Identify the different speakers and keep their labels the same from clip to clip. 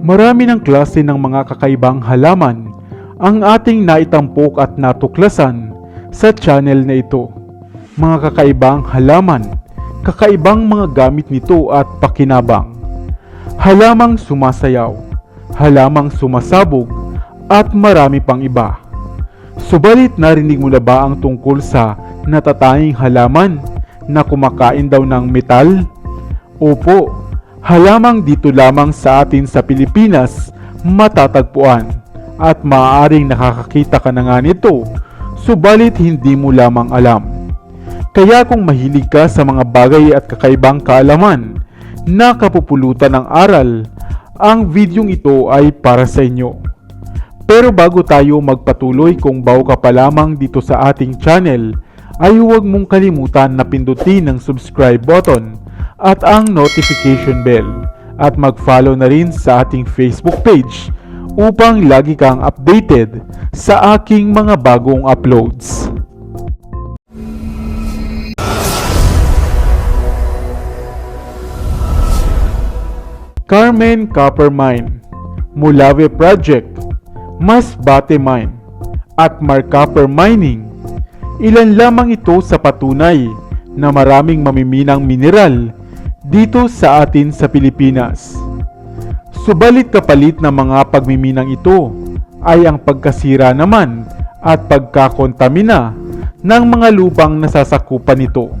Speaker 1: Marami ng klase ng mga kakaibang halaman ang ating naitampok at natuklasan sa channel na ito. Mga kakaibang halaman, kakaibang mga gamit nito at pakinabang. Halamang sumasayaw, halamang sumasabog, at marami pang iba. Subalit narinig mo na ba ang tungkol sa natatanging halaman na kumakain daw ng metal? Opo, halamang dito lamang sa atin sa Pilipinas matatagpuan at maaaring nakakakita ka na nga nito, subalit hindi mo lamang alam. Kaya kung mahilig ka sa mga bagay at kakaibang kaalaman na kapupulutan ng aral, ang videong ito ay para sa inyo. Pero bago tayo magpatuloy kung bago ka pa lamang dito sa ating channel, ay huwag mong kalimutan na pindutin ang subscribe button at ang notification bell at mag-follow na rin sa ating Facebook page upang lagi kang updated sa aking mga bagong uploads. Carmen Copper Mine, Mulave Project, Masbate Mine, at Marcopper Mining. Ilan lamang ito sa patunay na maraming mamiminang mineral dito sa atin sa Pilipinas. Subalit kapalit ng mga pagmiminang ito ay ang pagkasira naman at pagkakontamina ng mga lupang nasasakupan nito.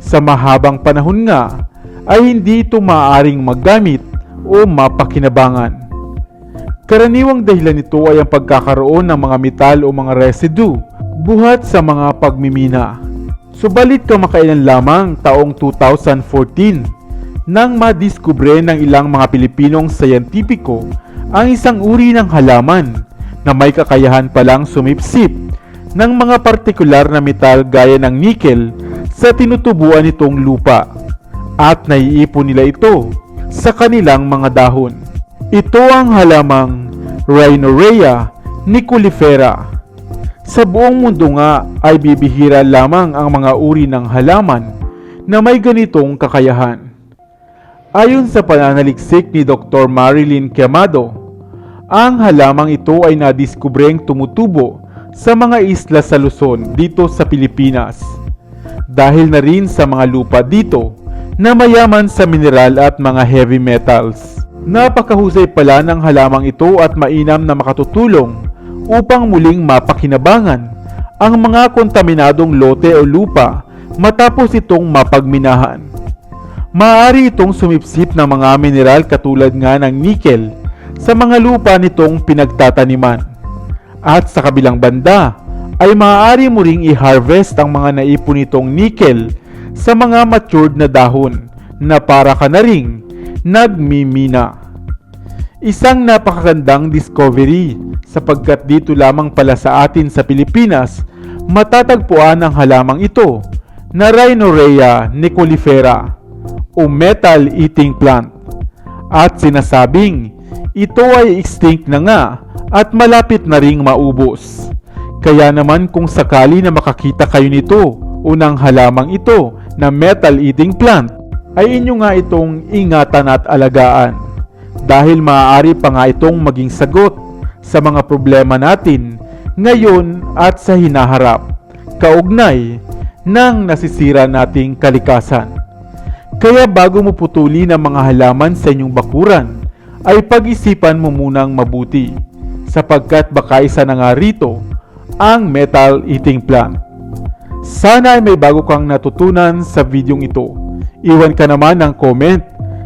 Speaker 1: Sa mahabang panahon nga ay hindi ito maaaring maggamit o mapakinabangan. Karaniwang dahilan nito ay ang pagkakaroon ng mga metal o mga residue buhat sa mga pagmimina. Subalit kamakailan lamang taong 2014 nang madiskubre ng ilang mga Pilipinong sayantipiko ang isang uri ng halaman na may kakayahan palang sumipsip ng mga partikular na metal gaya ng nickel sa tinutubuan nitong lupa at naiipon nila ito sa kanilang mga dahon. Ito ang halamang Rhinorrhea nicolifera. Sa buong mundo nga ay bibihira lamang ang mga uri ng halaman na may ganitong kakayahan. Ayon sa pananaliksik ni Dr. Marilyn Quemado, ang halamang ito ay nadiskubreng tumutubo sa mga isla sa Luzon dito sa Pilipinas. Dahil na rin sa mga lupa dito na mayaman sa mineral at mga heavy metals. Napakahusay pala ng halamang ito at mainam na makatutulong upang muling mapakinabangan ang mga kontaminadong lote o lupa matapos itong mapagminahan. Maaari itong sumipsip ng mga mineral katulad nga ng nickel sa mga lupa nitong pinagtataniman. At sa kabilang banda ay maaari mo ring i-harvest ang mga naipon nitong nickel sa mga matured na dahon na para ka na ring nagmimina. Isang napakagandang discovery sapagkat dito lamang pala sa atin sa Pilipinas matatagpuan ang halamang ito na Rhinorrhea nicolifera o metal eating plant. At sinasabing ito ay extinct na nga at malapit na ring maubos. Kaya naman kung sakali na makakita kayo nito o ng halamang ito na metal eating plant, ay inyo nga itong ingatan at alagaan. Dahil maaari pa nga itong maging sagot sa mga problema natin ngayon at sa hinaharap, kaugnay ng nasisira nating kalikasan. Kaya bago mo putulin ang mga halaman sa inyong bakuran, ay pag-isipan mo munang mabuti sapagkat baka isa na nga rito ang metal eating plant. Sana ay may bago kang natutunan sa videong ito. Iwan ka naman ng comment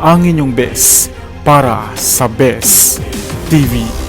Speaker 1: ang inyong best para sa Best TV